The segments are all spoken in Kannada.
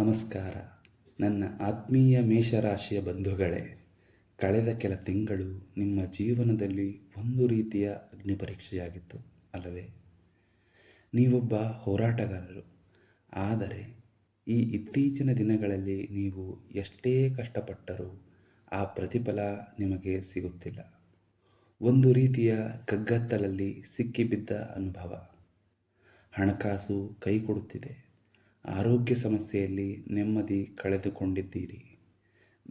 ನಮಸ್ಕಾರ. ನನ್ನ ಆತ್ಮೀಯ ಮೇಷರಾಶಿಯ ಬಂಧುಗಳೇ, ಕಳೆದ ಕೆಲ ತಿಂಗಳು ನಿಮ್ಮ ಜೀವನದಲ್ಲಿ ಒಂದು ರೀತಿಯ ಅಗ್ನಿ ಪರೀಕ್ಷೆಯಾಗಿತ್ತು ಅಲ್ಲವೇ? ನೀವೊಬ್ಬ ಹೋರಾಟಗಾರರು, ಆದರೆ ಈ ಇತ್ತೀಚಿನ ದಿನಗಳಲ್ಲಿ ನೀವು ಎಷ್ಟೇ ಕಷ್ಟಪಟ್ಟರೂ ಆ ಪ್ರತಿಫಲ ನಿಮಗೆ ಸಿಗುತ್ತಿಲ್ಲ. ಒಂದು ರೀತಿಯ ಕಗ್ಗತ್ತಲಲ್ಲಿ ಸಿಕ್ಕಿಬಿದ್ದ ಅನುಭವ. ಹಣಕಾಸು ಕೈ ಕೊಡುತ್ತಿದೆ ಆರೋಗ್ಯ ಸಮಸ್ಯೆಯಲ್ಲಿ ನೆಮ್ಮದಿ ಕಳೆದುಕೊಂಡಿದ್ದೀರಿ.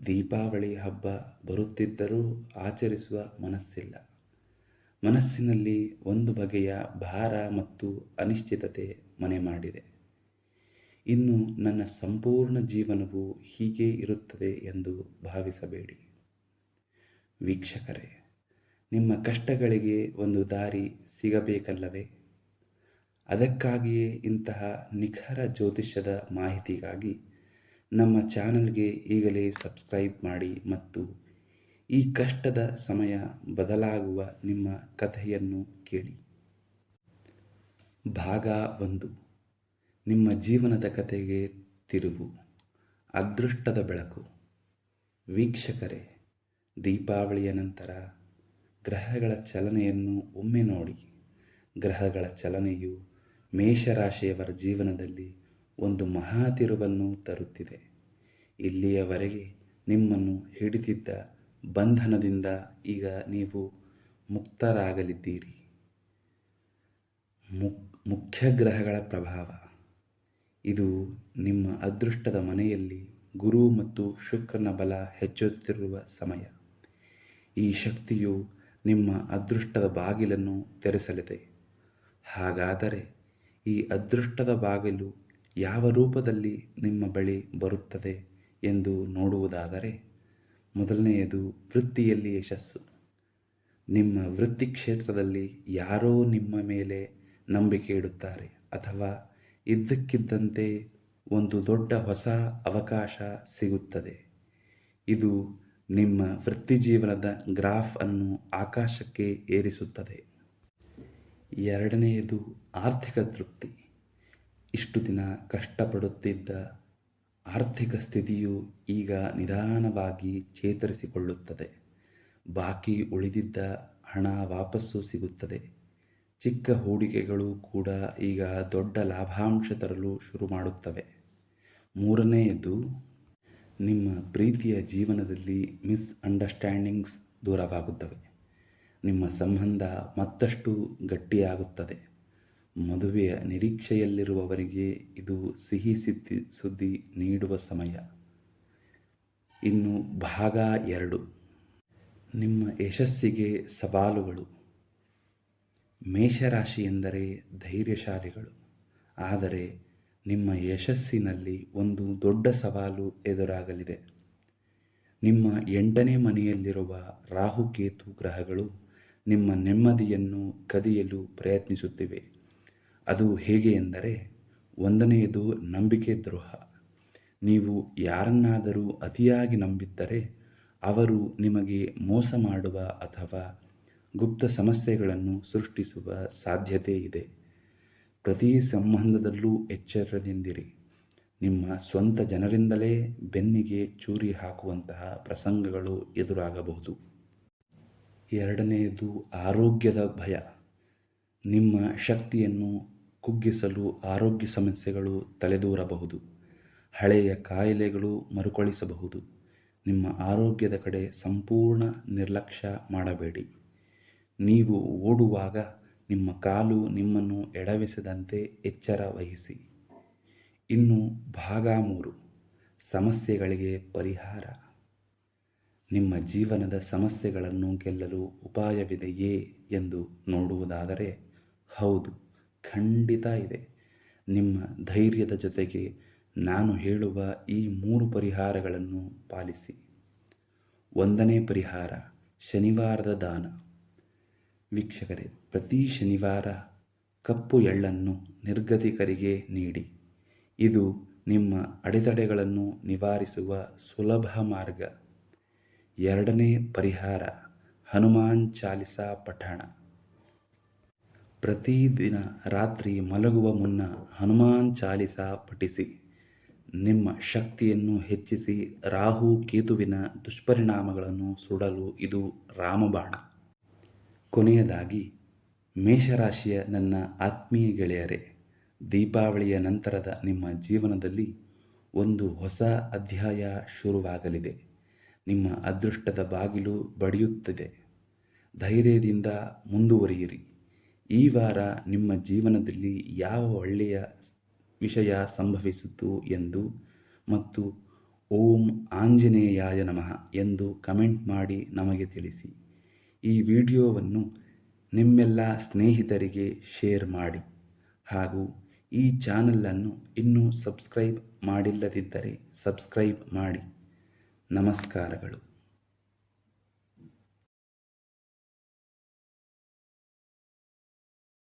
ದೀಪಾವಳಿ ಹಬ್ಬ ಬರುತ್ತಿದ್ದರೂ ಆಚರಿಸುವ ಮನಸ್ಸಿಲ್ಲ. ಮನಸ್ಸಿನಲ್ಲಿ ಒಂದು ಬಗೆಯ ಭಾರ ಮತ್ತು ಅನಿಶ್ಚಿತತೆ ಮನೆ ಮಾಡಿದೆ. ಇನ್ನು ನನ್ನ ಸಂಪೂರ್ಣ ಜೀವನವು ಹೀಗೆ ಇರುತ್ತದೆ ಎಂದು ಭಾವಿಸಬೇಡಿ. ವೀಕ್ಷಕರೇ, ನಿಮ್ಮ ಕಷ್ಟಗಳಿಗೆ ಒಂದು ದಾರಿ ಸಿಗಬೇಕಲ್ಲವೇ? ಅದಕ್ಕಾಗಿಯೇ ಇಂತಹ ನಿಖರ ಜ್ಯೋತಿಷ್ಯದ ಮಾಹಿತಿಗಾಗಿ ನಮ್ಮ ಚಾನಲ್ಗೆ ಈಗಲೇ ಸಬ್ಸ್ಕ್ರೈಬ್ ಮಾಡಿ ಮತ್ತು ಈ ಕಷ್ಟದ ಸಮಯ ಬದಲಾಗುವ ನಿಮ್ಮ ಕಥೆಯನ್ನು ಕೇಳಿ. ಭಾಗ ಒಂದು. ನಿಮ್ಮ ಜೀವನದ ಕಥೆಗೆ ತಿರುವು. ಅದೃಷ್ಟದ ಬೆಳಕು. ವೀಕ್ಷಕರೇ, ದೀಪಾವಳಿಯ ನಂತರ ಗ್ರಹಗಳ ಚಲನೆಯನ್ನು ಒಮ್ಮೆ ನೋಡಿ. ಗ್ರಹಗಳ ಚಲನೆಯು ಮೇಷರಾಶಿಯವರ ಜೀವನದಲ್ಲಿ ಒಂದು ಮಹಾ ತಿರುವನ್ನು ತರುತ್ತಿದೆ. ಇಲ್ಲಿಯವರೆಗೆ ನಿಮ್ಮನ್ನು ಹಿಡಿದಿದ್ದ ಬಂಧನದಿಂದ ಈಗ ನೀವು ಮುಕ್ತರಾಗಲಿದ್ದೀರಿ. ಮುಖ್ಯ ಗ್ರಹಗಳ ಪ್ರಭಾವ. ಇದು ನಿಮ್ಮ ಅದೃಷ್ಟದ ಮನೆಯಲ್ಲಿ ಗುರು ಮತ್ತು ಶುಕ್ರನ ಬಲ ಹೆಚ್ಚುತ್ತಿರುವ ಸಮಯ. ಈ ಶಕ್ತಿಯು ನಿಮ್ಮ ಅದೃಷ್ಟದ ಬಾಗಿಲನ್ನು ತೆರೆಸಲಿದೆ. ಹಾಗಾದರೆ ಈ ಅದೃಷ್ಟದ ಬಾಗಿಲು ಯಾವ ರೂಪದಲ್ಲಿ ನಿಮ್ಮ ಬಳಿ ಬರುತ್ತದೆ ಎಂದು ನೋಡುವುದಾದರೆ ಮೊದಲನೆಯದು ವೃತ್ತಿಯಲ್ಲಿ ಯಶಸ್ಸು. ನಿಮ್ಮ ವೃತ್ತಿ ಕ್ಷೇತ್ರದಲ್ಲಿ ಯಾರೋ ನಿಮ್ಮ ಮೇಲೆ ನಂಬಿಕೆ ಇಡುತ್ತಾರೆ ಅಥವಾ ಇದ್ದಕ್ಕಿದ್ದಂತೆ ಒಂದು ದೊಡ್ಡ ಹೊಸ ಅವಕಾಶ ಸಿಗುತ್ತದೆ. ಇದು ನಿಮ್ಮ ವೃತ್ತಿ ಜೀವನದ ಗ್ರಾಫ್ ಅನ್ನು ಆಕಾಶಕ್ಕೆ ಏರಿಸುತ್ತದೆ. ಎರಡನೆಯದು ಆರ್ಥಿಕ ತೃಪ್ತಿ. ಇಷ್ಟು ದಿನ ಕಷ್ಟಪಡುತ್ತಿದ್ದ ಆರ್ಥಿಕ ಸ್ಥಿತಿಯು ಈಗ ನಿಧಾನವಾಗಿ ಚೇತರಿಸಿಕೊಳ್ಳುತ್ತದೆ. ಬಾಕಿ ಉಳಿದಿದ್ದ ಹಣ ವಾಪಸ್ಸು ಸಿಗುತ್ತದೆ. ಚಿಕ್ಕ ಹೂಡಿಕೆಗಳು ಕೂಡ ಈಗ ದೊಡ್ಡ ಲಾಭಾಂಶ ತರಲು ಶುರು ಮಾಡುತ್ತವೆ. ಮೂರನೆಯದು, ನಿಮ್ಮ ಪ್ರೀತಿಯ ಜೀವನದಲ್ಲಿ ಮಿಸ್ ಅಂಡರ್ಸ್ಟ್ಯಾಂಡಿಂಗ್ಸ್ ದೂರವಾಗುತ್ತವೆ. ನಿಮ್ಮ ಸಂಬಂಧ ಮತ್ತಷ್ಟು ಗಟ್ಟಿಯಾಗುತ್ತದೆ. ಮದುವೆಯ ನಿರೀಕ್ಷೆಯಲ್ಲಿರುವವರಿಗೆ ಇದು ಸಿಹಿ ಸಿದ್ಧಿ, ಸುದ್ದಿ ನೀಡುವ ಸಮಯ. ಇನ್ನು ಭಾಗ ಎರಡು. ನಿಮ್ಮ ಯಶಸ್ಸಿಗೆ ಸವಾಲುಗಳು. ಮೇಷರಾಶಿ ಎಂದರೆ ಧೈರ್ಯಶಾಲಿಗಳು. ಆದರೆ ನಿಮ್ಮ ಯಶಸ್ಸಿನಲ್ಲಿ ಒಂದು ದೊಡ್ಡ ಸವಾಲು ಎದುರಾಗಲಿದೆ. ನಿಮ್ಮ ಎಂಟನೇ ಮನೆಯಲ್ಲಿರುವ ರಾಹುಕೇತು ಗ್ರಹಗಳು ನಿಮ್ಮ ನೆಮ್ಮದಿಯನ್ನು ಕದಿಯಲು ಪ್ರಯತ್ನಿಸುತ್ತಿವೆ. ಅದು ಹೇಗೆ ಎಂದರೆ, ಒಂದನೆಯದು ನಂಬಿಕೆ ದ್ರೋಹ. ನೀವು ಯಾರನ್ನಾದರೂ ಅತಿಯಾಗಿ ನಂಬಿದ್ದರೆ, ಅವರು ನಿಮಗೆ ಮೋಸ ಮಾಡುವ ಅಥವಾ ಗುಪ್ತ ಸಮಸ್ಯೆಗಳನ್ನು ಸೃಷ್ಟಿಸುವ ಸಾಧ್ಯತೆ ಇದೆ. ಪ್ರತಿ ಸಂಬಂಧದಲ್ಲೂ ಎಚ್ಚರದಿಂದಿರಿ. ನಿಮ್ಮ ಸ್ವಂತ ಜನರಿಂದಲೇ ಬೆನ್ನಿಗೆ ಚೂರಿ ಹಾಕುವಂತಹ ಪ್ರಸಂಗಗಳು ಎದುರಾಗಬಹುದು. ಎರಡನೆಯದು ಆರೋಗ್ಯದ ಭಯ. ನಿಮ್ಮ ಶಕ್ತಿಯನ್ನು ಕುಗ್ಗಿಸಲು ಆರೋಗ್ಯ ಸಮಸ್ಯೆಗಳು ತಲೆದೂರಬಹುದು. ಹಳೆಯ ಕಾಯಿಲೆಗಳು ಮರುಕಳಿಸಬಹುದು. ನಿಮ್ಮ ಆರೋಗ್ಯದ ಕಡೆ ಸಂಪೂರ್ಣ ನಿರ್ಲಕ್ಷ್ಯ ಮಾಡಬೇಡಿ. ನೀವು ಓಡುವಾಗ ನಿಮ್ಮ ಕಾಲು ನಿಮ್ಮನ್ನು ಎಡವಿಸದಂತೆ ಎಚ್ಚರ ವಹಿಸಿ. ಇನ್ನು ಭಾಗ ಮೂರು. ಸಮಸ್ಯೆಗಳಿಗೆ ಪರಿಹಾರ. ನಿಮ್ಮ ಜೀವನದ ಸಮಸ್ಯೆಗಳನ್ನು ಗೆಲ್ಲಲು ಉಪಾಯವಿದೆಯೇ ಎಂದು ನೋಡುವುದಾದರೆ ಹೌದು, ಖಂಡಿತ ಇದೆ. ನಿಮ್ಮ ಧೈರ್ಯದ ಜೊತೆಗೆ ನಾನು ಹೇಳುವ ಈ ಮೂರು ಪರಿಹಾರಗಳನ್ನು ಪಾಲಿಸಿ. ಒಂದನೇ ಪರಿಹಾರ, ಶನಿವಾರದ ದಾನ. ವೀಕ್ಷಕರೇ, ಪ್ರತಿ ಶನಿವಾರ ಕಪ್ಪು ಎಳ್ಳನ್ನು ನಿರ್ಗತಿಕರಿಗೆ ನೀಡಿ. ಇದು ನಿಮ್ಮ ಅಡೆತಡೆಗಳನ್ನು ನಿವಾರಿಸುವ ಸುಲಭ ಮಾರ್ಗ. ಎರಡನೇ ಪರಿಹಾರ, ಹನುಮಾನ್ ಚಾಲಿಸಾ ಪಠಣ. ಪ್ರತಿದಿನ ರಾತ್ರಿ ಮಲಗುವ ಮುನ್ನ ಹನುಮಾನ್ ಚಾಲಿಸಾ ಪಠಿಸಿ. ನಿಮ್ಮ ಶಕ್ತಿಯನ್ನು ಹೆಚ್ಚಿಸಿ ರಾಹು ಕೇತುವಿನ ದುಷ್ಪರಿಣಾಮಗಳನ್ನು ಸುಡಲು ಇದು ರಾಮಬಾಣ. ಕೊನೆಯದಾಗಿ, ಮೇಷರಾಶಿಯ ನನ್ನ ಆತ್ಮೀಯ ಗೆಳೆಯರೇ, ದೀಪಾವಳಿಯ ನಂತರದ ನಿಮ್ಮ ಜೀವನದಲ್ಲಿ ಒಂದು ಹೊಸ ಅಧ್ಯಾಯ ಶುರುವಾಗಲಿದೆ. ನಿಮ್ಮ ಅದೃಷ್ಟದ ಬಾಗಿಲು ಬಡಿಯುತ್ತದೆ. ಧೈರ್ಯದಿಂದ ಮುಂದುವರಿಯಿರಿ. ಈ ವಾರ ನಿಮ್ಮ ಜೀವನದಲ್ಲಿ ಯಾವ ಒಳ್ಳೆಯ ವಿಷಯ ಸಂಭವಿಸಿತು ಎಂದು ಮತ್ತು ಓಂ ಆಂಜನೇಯಾಯ ನಮಃ ಎಂದು ಕಮೆಂಟ್ ಮಾಡಿ ನಮಗೆ ತಿಳಿಸಿ. ಈ ವಿಡಿಯೋವನ್ನು ನಿಮ್ಮೆಲ್ಲ ಸ್ನೇಹಿತರಿಗೆ ಶೇರ್ ಮಾಡಿ. ಹಾಗೂ ಈ ಚಾನಲನ್ನು ಇನ್ನೂ ಸಬ್ಸ್ಕ್ರೈಬ್ ಮಾಡಿಲ್ಲದಿದ್ದರೆ ಸಬ್ಸ್ಕ್ರೈಬ್ ಮಾಡಿ. ನಮಸ್ಕಾರಗಳು